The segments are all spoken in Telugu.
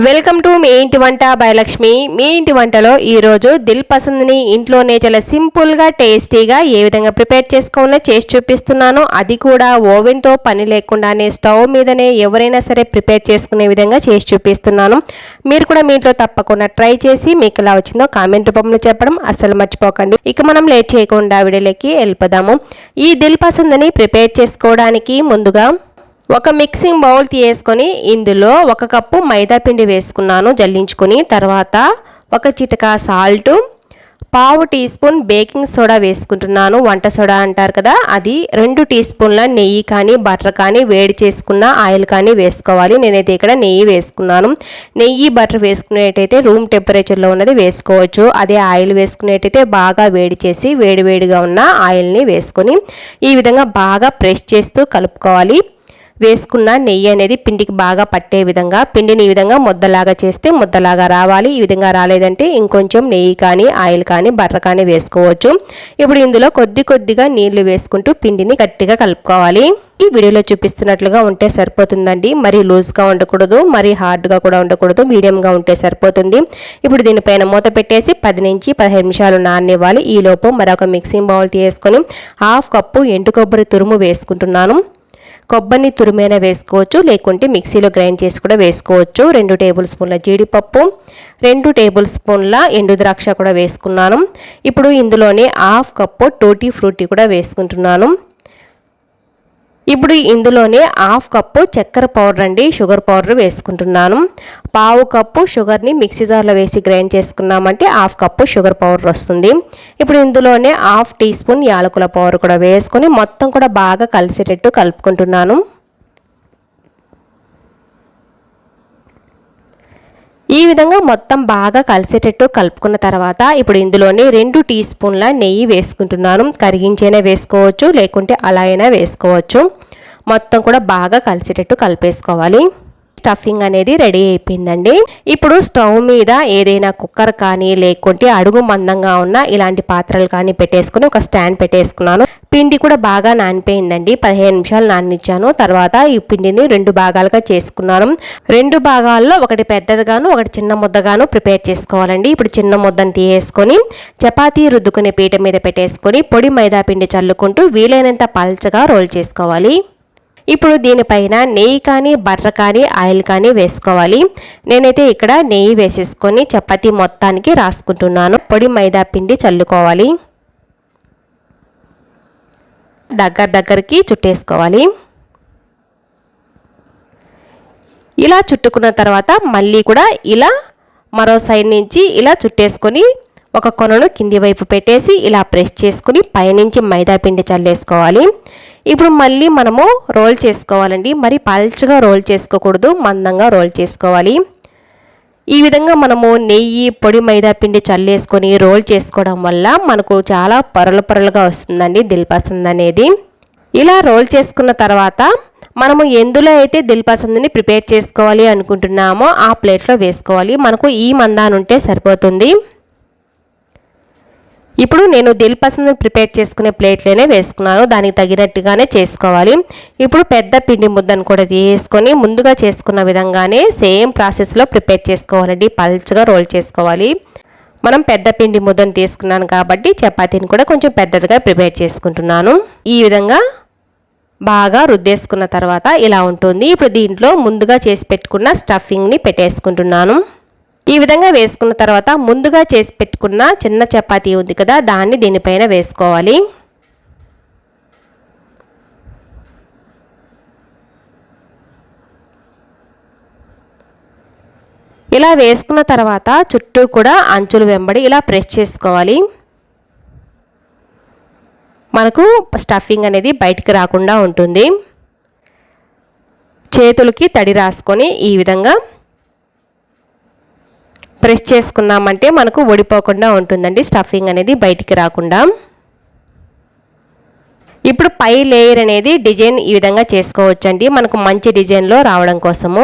వెల్కమ్ టు మీ ఇంటి వంట భయలక్ష్మి మీ ఇంటి వంటలో ఈరోజు దిల్ పసంద్ని ఇంట్లోనే చాలా సింపుల్గా టేస్టీగా ఏ విధంగా ప్రిపేర్ చేసుకోవాలో చేసి చూపిస్తున్నాను. అది కూడా ఓవెన్తో పని లేకుండానే స్టవ్ మీదనే ఎవరైనా సరే ప్రిపేర్ చేసుకునే విధంగా చేసి చూపిస్తున్నాను. మీరు కూడా మీ ఇంట్లో తప్పకుండా ట్రై చేసి మీకు ఎలా వచ్చిందో కామెంట్ రూపంలో చెప్పడం అస్సలు మర్చిపోకండి. ఇక మనం లేట్ చేయకుండా వీడియోలోకి వెళ్ళిపోదాము. ఈ దిల్ పసంద్ని ప్రిపేర్ చేసుకోవడానికి ముందుగా ఒక మిక్సింగ్ బౌల్ తీసుకొని ఇందులో ఒక కప్పు మైదా పిండి వేసుకున్నాను జల్లించుకొని. తర్వాత ఒక చిటకా సాల్ట్ పావు టీ స్పూన్ బేకింగ్ సోడా వేసుకుంటున్నాను. వంట సోడా అంటారు కదా అది రెండు టీ స్పూన్ల నెయ్యి కానీ బటర్ కానీ వేడి చేసుకున్న ఆయిల్ కానీ వేసుకోవాలి. నేనైతే ఇక్కడ నెయ్యి వేసుకున్నాను. నెయ్యి బటర్ వేసుకునేటైతే రూమ్ టెంపరేచర్లో ఉన్నది వేసుకోవచ్చు. అదే ఆయిల్ వేసుకునేటైతే బాగా వేడి చేసి వేడివేడిగా ఉన్న ఆయిల్ని వేసుకొని ఈ విధంగా బాగా ప్రెస్ చేస్తూ కలుపుకోవాలి. వేసుకున్న నెయ్యి అనేది పిండికి బాగా పట్టే విధంగా పిండిని ఈ విధంగా ముద్దలాగా చేస్తే ముద్దలాగా రావాలి. ఈ విధంగా రాలేదంటే ఇంకొంచెం నెయ్యి కానీ ఆయిల్ కానీ బర్ర కానీ వేసుకోవచ్చు. ఇప్పుడు ఇందులో కొద్ది కొద్దిగా నీళ్ళు వేసుకుంటూ పిండిని గట్టిగా కలుపుకోవాలి. ఈ వీడియోలో చూపిస్తున్నట్లుగా ఉంటే సరిపోతుందండి. మరి లూజ్గా ఉండకూడదు మరి హార్డ్గా కూడా ఉండకూడదు మీడియంగా ఉంటే సరిపోతుంది. ఇప్పుడు దీనిపైన మూత పెట్టేసి పది నుంచి పదిహేను నిమిషాలు నాననివ్వాలి. ఈలోపు మరొక మిక్సింగ్ బౌల్ తీసుకొని హాఫ్ కప్పు ఎండు కొబ్బరి తురుము వేసుకుంటున్నాను. కొబ్బరిని తురిమైన వేసుకోవచ్చు లేకుంటే మిక్సీలో గ్రైండ్ చేసి కూడా వేసుకోవచ్చు. రెండు టేబుల్ స్పూన్ల జీడిపప్పు రెండు టేబుల్ స్పూన్ల ఎండు ద్రాక్ష కూడా వేసుకున్నాను. ఇప్పుడు ఇందులోనే హాఫ్ కప్పు టూటీ ఫ్రూటీ కూడా వేసుకుంటున్నాను. ఇప్పుడు ఇందులోనే హాఫ్ కప్పు చక్కెర పౌడర్ అండి షుగర్ పౌడర్ వేసుకుంటున్నాను. పావు కప్పు షుగర్ని మిక్సీ జార్లో వేసి గ్రైండ్ చేసుకున్నామంటే హాఫ్ కప్పు షుగర్ పౌడర్ వస్తుంది. ఇప్పుడు ఇందులోనే హాఫ్ టీ స్పూన్ యాలకుల పౌడర్ కూడా వేసుకొని మొత్తం కూడా బాగా కలిసేటట్టు కలుపుకుంటున్నాను. ఈ విధంగా మొత్తం బాగా కలిసేటట్టు కలుపుకున్న తర్వాత ఇప్పుడు ఇందులోని రెండు టీ స్పూన్ల నెయ్యి వేసుకుంటున్నాను. కరిగించైనా వేసుకోవచ్చు లేకుంటే అలా అయినా వేసుకోవచ్చు. మొత్తం కూడా బాగా కలిసేటట్టు కలిపేసుకోవాలి. స్టఫింగ్ అనేది రెడీ అయిపోయిందండి. ఇప్పుడు స్టవ్ మీద ఏదైనా కుక్కర్ కానీ లేకుంటే అడుగు మందంగా ఉన్న ఇలాంటి పాత్రలు కానీ పెట్టేసుకుని ఒక స్టాండ్ పెట్టేసుకున్నాను. పిండి కూడా బాగా నానిపోయిందండి. పదిహేను నిమిషాలు నానిచ్చాను. తర్వాత ఈ పిండిని రెండు భాగాలుగా చేసుకున్నాను. రెండు భాగాల్లో ఒకటి పెద్దదిగాను ఒకటి చిన్న ముద్దగాను ప్రిపేర్ చేసుకోవాలండి. ఇప్పుడు చిన్న ముద్దను తీసేసుకొని చపాతీ రుద్దుకునే పీట మీద పెట్టేసుకొని పొడి మైదా పిండి చల్లుకుంటూ వీలైనంత పల్చగా రోల్ చేసుకోవాలి. ఇప్పుడు దీనిపైన నెయ్యి కానీ బర్ర కానీ ఆయిల్ కానీ వేసుకోవాలి. నేనైతే ఇక్కడ నెయ్యి వేసేసుకొని చపాతి మొత్తానికి రాసుకుంటున్నాను. పొడి మైదా పిండి చల్లుకోవాలి. దగ్గర దగ్గరికి చుట్టేసుకోవాలి. ఇలా చుట్టుకున్న తర్వాత మళ్ళీ కూడా ఇలా మరో సైడ్ నుంచి ఇలా చుట్టేసుకొని ఒక కొనను కింది వైపు పెట్టేసి ఇలా ప్రెస్ చేసుకుని పైనుంచి మైదా పిండి చల్లేసుకోవాలి. ఇప్పుడు మళ్ళీ మనము రోల్ చేసుకోవాలండి. మరి పల్చగా రోల్ చేసుకోకూడదు మందంగా రోల్ చేసుకోవాలి. ఈ విధంగా మనము నెయ్యి పొడి మైదా పిండి చల్లేసుకొని రోల్ చేసుకోవడం వల్ల మనకు చాలా పొరలు పొరలుగా వస్తుందండి దిల్పసంద్ అనేది. ఇలా రోల్ చేసుకున్న తర్వాత మనము ఎందులో అయితే దిల్పసంద్ని ప్రిపేర్ చేసుకోవాలి అనుకుంటున్నామో ఆ ప్లేట్లో వేసుకోవాలి. మనకు ఈ మందానుంటే సరిపోతుంది. ఇప్పుడు నేను దిల్ పసంద్ని ప్రిపేర్ చేసుకునే ప్లేట్లోనే వేసుకున్నాను. దానికి తగినట్టుగానే చేసుకోవాలి. ఇప్పుడు పెద్ద పిండి ముద్దను కూడా తీసుకొని ముందుగా చేసుకున్న విధంగానే సేమ్ ప్రాసెస్లో ప్రిపేర్ చేసుకోవాలండి. పల్చగా రోల్ చేసుకోవాలి. మనం పెద్ద పిండి ముద్దను తీసుకున్నాను కాబట్టి చపాతీని కూడా కొంచెం పెద్దదిగా ప్రిపేర్ చేసుకుంటున్నాను. ఈ విధంగా బాగా రుద్దేసుకున్న తర్వాత ఇలా ఉంటుంది. ఇప్పుడు దీంట్లో ముందుగా చేసి పెట్టుకున్న స్టఫింగ్ని పెట్టేసుకుంటున్నాను. ఈ విధంగా వేసుకున్న తర్వాత ముందుగా చేసి పెట్టుకున్న చిన్న చపాతీ ఉంది కదా దాన్ని దీనిపైన వేసుకోవాలి. ఇలా వేసుకున్న తర్వాత చుట్టూ కూడా అంచులు వెంబడి ఇలా ప్రెస్ చేసుకోవాలి. మనకు స్టఫింగ్ అనేది బయటికి రాకుండా ఉంటుంది. చేతులకి తడి రాసుకొని ఈ విధంగా ప్రెస్ చేసుకున్నామంటే మనకు ఒడిపోకుండా ఉంటుందండి. స్టఫింగ్ అనేది బయటికి రాకుండా. ఇప్పుడు పై లేయర్ అనేది డిజైన్ ఈ విధంగా చేసుకోవచ్చండి. మనకు మంచి డిజైన్లో రావడం కోసము.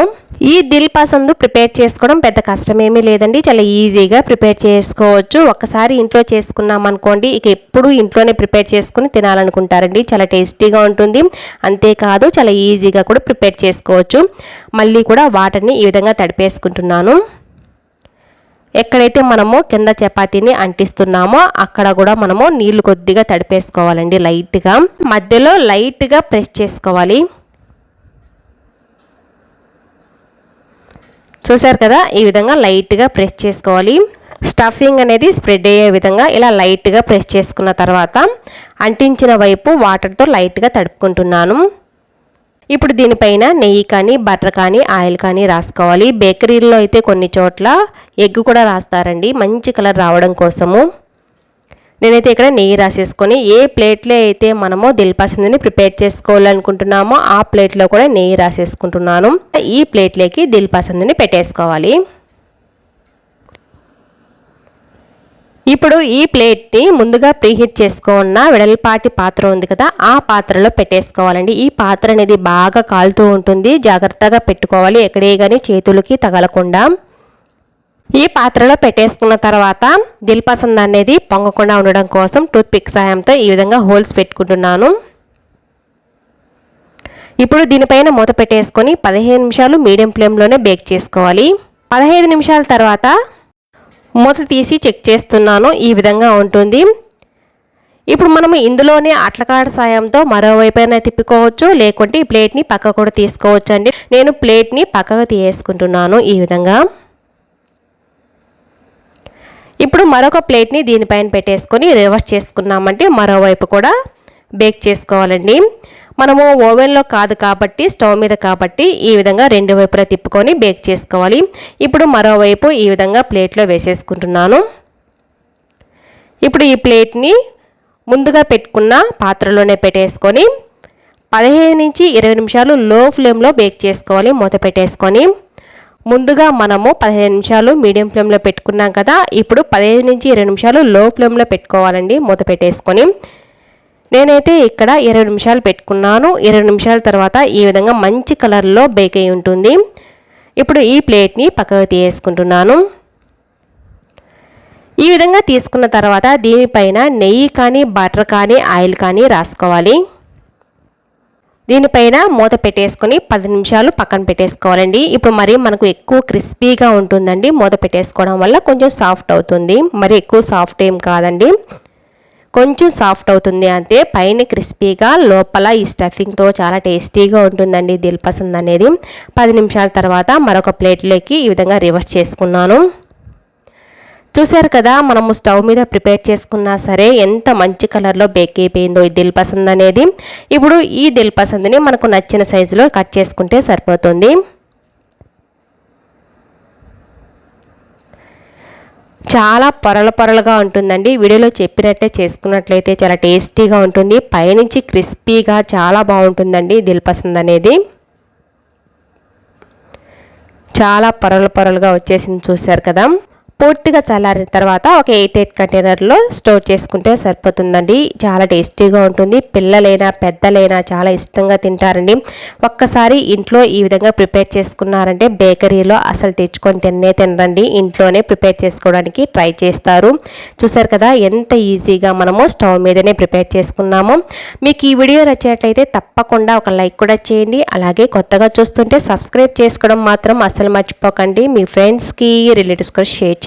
ఈ దిల్ పసందు ప్రిపేర్ చేసుకోవడం పెద్ద కష్టమేమీ లేదండి. చాలా ఈజీగా ప్రిపేర్ చేసుకోవచ్చు. ఒక్కసారి ఇంట్లో చేసుకున్నాం అనుకోండి ఇక ఎప్పుడు ఇంట్లోనే ప్రిపేర్ చేసుకుని తినాలనుకుంటారండి. చాలా టేస్టీగా ఉంటుంది. అంతేకాదు చాలా ఈజీగా కూడా ప్రిపేర్ చేసుకోవచ్చు. మళ్ళీ కూడా వాటర్ని ఈ విధంగా తడిపేసుకుంటున్నాను. ఎక్కడైతే మనము కింద చపాతీని అంటిస్తున్నామో అక్కడ కూడా మనము నీళ్ళు కొద్దిగా తడిపేసుకోవాలండి లైట్గా. మధ్యలో లైట్గా ప్రెస్ చేసుకోవాలి. చూసారు కదా ఈ విధంగా లైట్గా ప్రెస్ చేసుకోవాలి. స్టఫింగ్ అనేది స్ప్రెడ్ అయ్యే విధంగా ఇలా లైట్గా ప్రెస్ చేసుకున్న తర్వాత అంటించిన వైపు వాటర్తో లైట్గా తడుపుకుంటున్నాను. ఇప్పుడు దీనిపైన నెయ్యి కానీ బటర్ కానీ ఆయిల్ కానీ రాసుకోవాలి. బేకరీల్లో అయితే కొన్ని చోట్ల ఎగ్ కూడా రాస్తారండి. మంచి కలర్ రావడం కోసము. నేనైతే ఇక్కడ నెయ్యి రాసేసుకొని ఏ ప్లేట్లో అయితే మనము దిల్పసందిని ప్రిపేర్ చేసుకోవాలనుకుంటున్నామో ఆ ప్లేట్లో కూడా నెయ్యి రాసేసుకుంటున్నాను. ఈ ప్లేట్లోకి దిల్పసందిని పెట్టేసుకోవాలి. ఇప్పుడు ఈ ప్లేట్ని ముందుగా ప్రీహీట్ చేసుకున్న వెడల్పాటి పాత్ర ఉంది కదా ఆ పాత్రలో పెట్టేసుకోవాలండి. ఈ పాత్ర అనేది బాగా కాలుతూ ఉంటుంది. జాగ్రత్తగా పెట్టుకోవాలి. ఎక్కడే కానీ చేతులకి తగలకుండా. ఈ పాత్రలో పెట్టేసుకున్న తర్వాత దిల్పసంద్ అనేది పొంగకుండా ఉండడం కోసం టూత్ పిక్ సాయంతో ఈ విధంగా హోల్స్ పెట్టుకుంటున్నాను. ఇప్పుడు దీనిపైన మూత పెట్టేసుకొని పదిహేను నిమిషాలు మీడియం ఫ్లేమ్లోనే బేక్ చేసుకోవాలి. పదహైదు నిమిషాల తర్వాత మూత తీసి చెక్ చేస్తున్నాను. ఈ విధంగా ఉంటుంది. ఇప్పుడు మనము ఇందులోనే అట్లకాడ సాయంతో మరోవైపున తిప్పుకోవచ్చు. లేకుంటే ఈ ప్లేట్ని పక్క కూడా తీసుకోవచ్చు అండి నేను ప్లేట్ని పక్కకు తీసేసుకుంటున్నాను ఈ విధంగా. ఇప్పుడు మరొక ప్లేట్ని దీనిపైన పెట్టేసుకొని రివర్స్ చేసుకున్నామంటే మరోవైపు కూడా బేక్ చేసుకోవాలండి. మనము ఓవెన్లో కాదు కాబట్టి స్టవ్ మీద కాబట్టి ఈ విధంగా రెండు వైపులా తిప్పుకొని బేక్ చేసుకోవాలి. ఇప్పుడు మరోవైపు ఈ విధంగా ప్లేట్లో వేసేసుకుంటున్నాను. ఇప్పుడు ఈ ప్లేట్ని ముందుగా పెట్టుకున్న పాత్రలోనే పెట్టేసుకొని పదిహేను నుంచి ఇరవై నిమిషాలు లో ఫ్లేమ్లో బేక్ చేసుకోవాలి మూత పెట్టేసుకొని. ముందుగా మనము పదిహేను నిమిషాలు మీడియం ఫ్లేమ్లో పెట్టుకున్నాం కదా ఇప్పుడు పదిహేను నుంచి ఇరవై నిమిషాలు లో ఫ్లేమ్లో పెట్టుకోవాలండి మూత పెట్టేసుకొని. నేనైతే ఇక్కడ ఇరవై నిమిషాలు పెట్టుకున్నాను. ఇరవై నిమిషాల తర్వాత ఈ విధంగా మంచి కలర్లో బేక్ అయి ఉంటుంది. ఇప్పుడు ఈ ప్లేట్ని పక్కకు తీసుకుంటున్నాను ఈ విధంగా తీసుకున్న తర్వాత దీనిపైన నెయ్యి కానీ బటర్ కానీ ఆయిల్ కానీ రాసుకోవాలి. దీనిపైన మూత పెట్టేసుకొని పది నిమిషాలు పక్కన పెట్టేసుకోవాలండి. ఇప్పుడు మరి మనకు ఎక్కువ క్రిస్పీగా ఉంటుందండి. మూత పెట్టేసుకోవడం వల్ల కొంచెం సాఫ్ట్ అవుతుంది. మరి ఎక్కువ సాఫ్ట్ ఏం కాదండి. కొంచెం సాఫ్ట్ అవుతుంది అంతే పైన క్రిస్పీగా లోపల ఈ స్టఫింగ్తో చాలా టేస్టీగా ఉంటుందండి దిల్ పసంద్ అనేది. పది నిమిషాల తర్వాత మరొక ప్లేట్లోకి ఈ విధంగా రివర్స్ చేసుకున్నాను. చూసారు కదా మనము స్టవ్ మీద ప్రిపేర్ చేసుకున్నా సరే ఎంత మంచి కలర్లో బేక్ అయిపోయిందో ఈ దిల్ పసంద్ అనేది. ఇప్పుడు ఈ దిల్ పసంద్ని మనకు నచ్చిన సైజులో కట్ చేసుకుంటే సరిపోతుంది. చాలా పొరల పొరలుగా ఉంటుందండి. వీడియోలో చెప్పినట్టే చేసుకున్నట్లయితే చాలా టేస్టీగా ఉంటుంది. పైనుంచి క్రిస్పీగా చాలా బాగుంటుందండి దిల్పసంద్ అనేది. చాలా పొరలు పొరలుగా వచ్చేసింది చూశారు కదా. పూర్తిగా చల్లారిన తర్వాత ఒక ఎయిట్ ఎయిట్ కంటైనర్లో స్టోర్ చేసుకుంటే సరిపోతుందండి. చాలా టేస్టీగా ఉంటుంది. పిల్లలైనా పెద్దలైనా చాలా ఇష్టంగా తింటారండి. ఒక్కసారి ఇంట్లో ఈ విధంగా ప్రిపేర్ చేసుకున్నారంటే బేకరీలో అసలు తెచ్చుకొని తిన్నే తినరండి. ఇంట్లోనే ప్రిపేర్ చేసుకోవడానికి ట్రై చేస్తారు. చూసారు కదా ఎంత ఈజీగా మనము స్టవ్ మీదనే ప్రిపేర్ చేసుకున్నాము. మీకు ఈ వీడియో నచ్చినట్లయితే తప్పకుండా ఒక లైక్ కూడా చేయండి. అలాగే కొత్తగా చూస్తుంటే సబ్స్క్రైబ్ చేసుకోవడం మాత్రం అసలు మర్చిపోకండి. మీ ఫ్రెండ్స్కి రిలేటివ్స్ కూడా షేర్